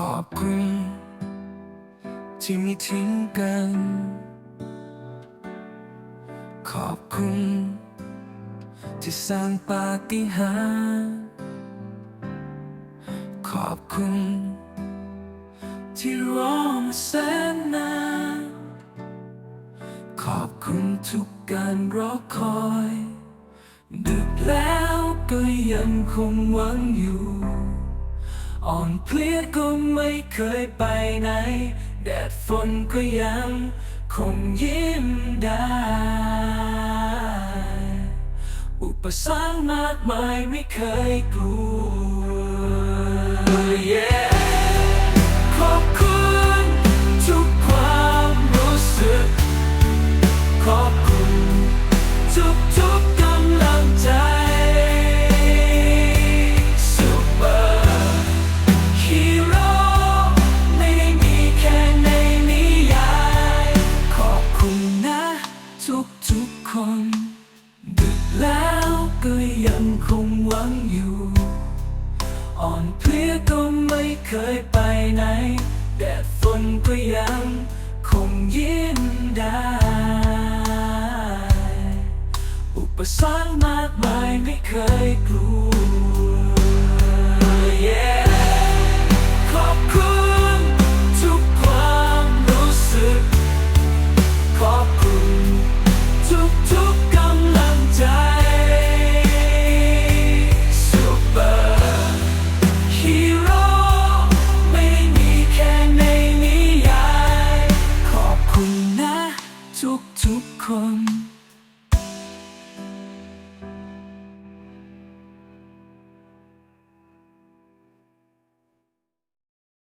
ขอบคุณ ที่ไม่ทิ้งกัน ขอบคุณ ที่สร้างปาฏิหาริย์ขอบคุณ ที่รอมาแสนนานขอบคุณทุกการรอคอยดึกแล้วก็ยังคงหวังอยู่ อ่อนเพลียก็ไม่เคยไปไหน แดดฝนก็ยังคงยิ้มได้ อุปสรรคมากมายไม่เคยกลัว คงหวังอยู่ อ่อนเพลียก็ไม่เคยไปไหน แดดฝนก็ยังคงยิ้มได้ อุปสรรคมากมายไม่เคยกลัว ทุกๆคน